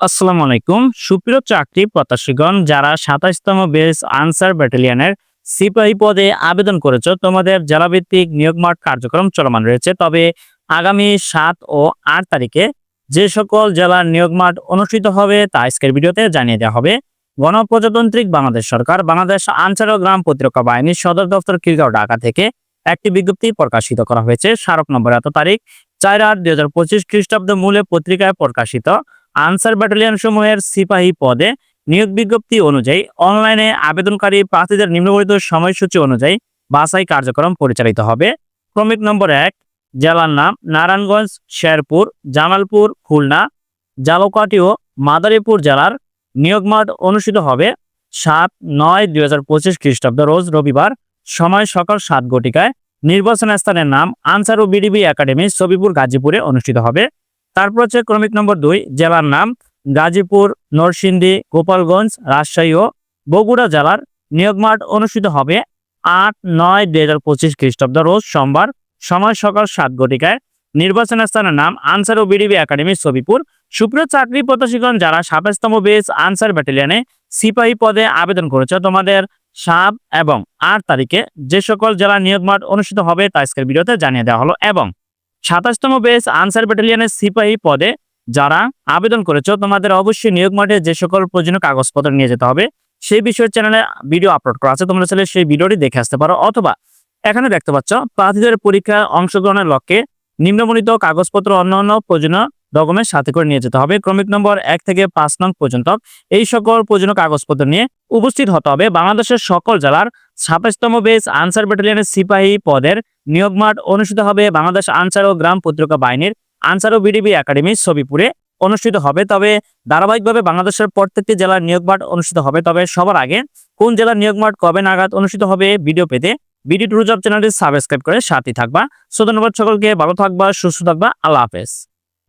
আসসালামু আলাইকুম। সুপ্রিয় চাকরি প্রত্যাশীগণ, যারা সাতাশতম বেস আনসার ব্যাটালিয়নের সিপাহী পদে আবেদন করেছ, তোমাদের জেলাভিত্তিক নিয়োগ মাঠ কার্যক্রম চলমান রয়েছে। তবে আগামী সাত ও আট তারিখে যে সকল জেলার নিয়োগ মাঠ অনুষ্ঠিত হবে, তা আজকের ভিডিওতে জানিয়ে দেওয়া হবে। গণপ্রজাতান্ত্রিক বাংলাদেশ সরকার, বাংলাদেশ আনসার ও গ্রাম প্রতিরক্ষা বাহিনীর সদর দপ্তর খিলগাঁও ঢাকা থেকে একটি বিজ্ঞপ্তি প্রকাশিত করা হয়েছে। স্মারক নম্বর এত তারিখ, চার আট দুই হাজার পঁচিশ খ্রিস্টাব্দ মূলে পত্রিকায় প্রকাশিত। আনসার ব্যাটালিয়ন সমূহের সিপাহী পদে নিয়োগ বিজ্ঞপ্তি অনুযায়ী অনলাইনে আবেদনকারী প্রার্থীদের নিম্নবর্ণিত সময়সূচি অনুযায়ী বাছাই কার্যক্রম পরিচালিত হবে। ক্রমিক নম্বর এক, জেলার নাম নারায়ণগঞ্জ, শেরপুর, জামালপুর, খুলনা জালকাটি ও মাদারীপুর জেলার নিয়োগ মাঠ অনুষ্ঠিত হবে সাত নয় দুই হাজার পঁচিশ খ্রিস্টাব্দ রোজ রবিবার সময় সকাল সাত ঘটিকায়। নির্বাচন স্থানের নাম আনসার ও বিডিবি একাডেমি সবিপুর গাজীপুরে অনুষ্ঠিত হবে। তারপর হচ্ছে ক্রমিক নম্বর দুই, জেলার নাম গাজীপুর, নরসিংদী, গোপালগঞ্জ, রাজশাহী ও বগুড়া জেলার নিয়োগ মাঠ অনুষ্ঠিত হবে আট নয় দুই হাজার পঁচিশ খ্রিস্টাব্দ রোজ সোমবার সময় সকাল সাত ঘটিকায়। নির্বাচন স্থানের নাম আনসার ও বিডিবি একাডেমি সবিপুর সুপ্রিয় চাকরি প্রত্যাশীগণ, যারা সাতাশতম বেস আনসার ব্যাটালিয়নে সিপাহী পদে আবেদন করেছে, তোমাদের সাত এবং আট তারিখে যে সকল জেলার নিয়োগ মাঠ অনুষ্ঠিত হবে তা আজকের ভিডিওতে জানিয়ে দেওয়া হলো। এবং সাতাশতম বেস আনসার ব্যাটালিয়নের সিপাহী পদে যারা আবেদন করেছ, তোমাদের অবশ্যই নিয়োগ মাঠে যে সকল প্রয়োজনীয় কাগজপত্র নিয়ে যেতে হবে, সেই বিষয়ের চ্যানেলে ভিডিও আপলোড করা আছে। তোমরা চাইলে সেই ভিডিওটি দেখে আসতে পারো। অথবা এখানে দেখতে পাচ্ছ, প্রার্থীদের পরীক্ষায় অংশগ্রহণের লক্ষ্যে নিম্নবর্ণিত কাগজপত্র অন্যান্য প্রয়োজনীয় ডকুমেন্ট সাথে করে নিয়ে যেতে হবে। ক্রমিক নম্বর এক থেকে পাঁচ নং পর্যন্ত এই সকল প্রয়োজনীয় কাগজপত্র নিয়ে উপস্থিত হতে হবে। বাংলাদেশের সকল জেলার সাতাশতম বেস আনসার ব্যাটালিয়নের সিপাহী পদের নিয়োগ মাঠ অনুষ্ঠিত হবে। বাংলাদেশ আনসার ও গ্রাম প্রতিরক্ষা বাহিনীর আনসার ও বিডিবি একাডেমি ছবিপুরে অনুষ্ঠিত হবে। তবে ধারাবাহিকভাবে বাংলাদেশের প্রত্যেকটি জেলার নিয়োগ মাঠ অনুষ্ঠিত হবে। তবে সবার আগে কোন জেলার নিয়োগ মাঠ কবে নাগাদ অনুষ্ঠিত হবে ভিডিও পেতে বিডি টু জব চ্যানেলটি সাবস্ক্রাইব করে সাথে থাকবা। সো ধন্যবাদ সকলকে, ভালো থাকবা, সুস্থ থাকবা, আল্লাহ হাফেজ।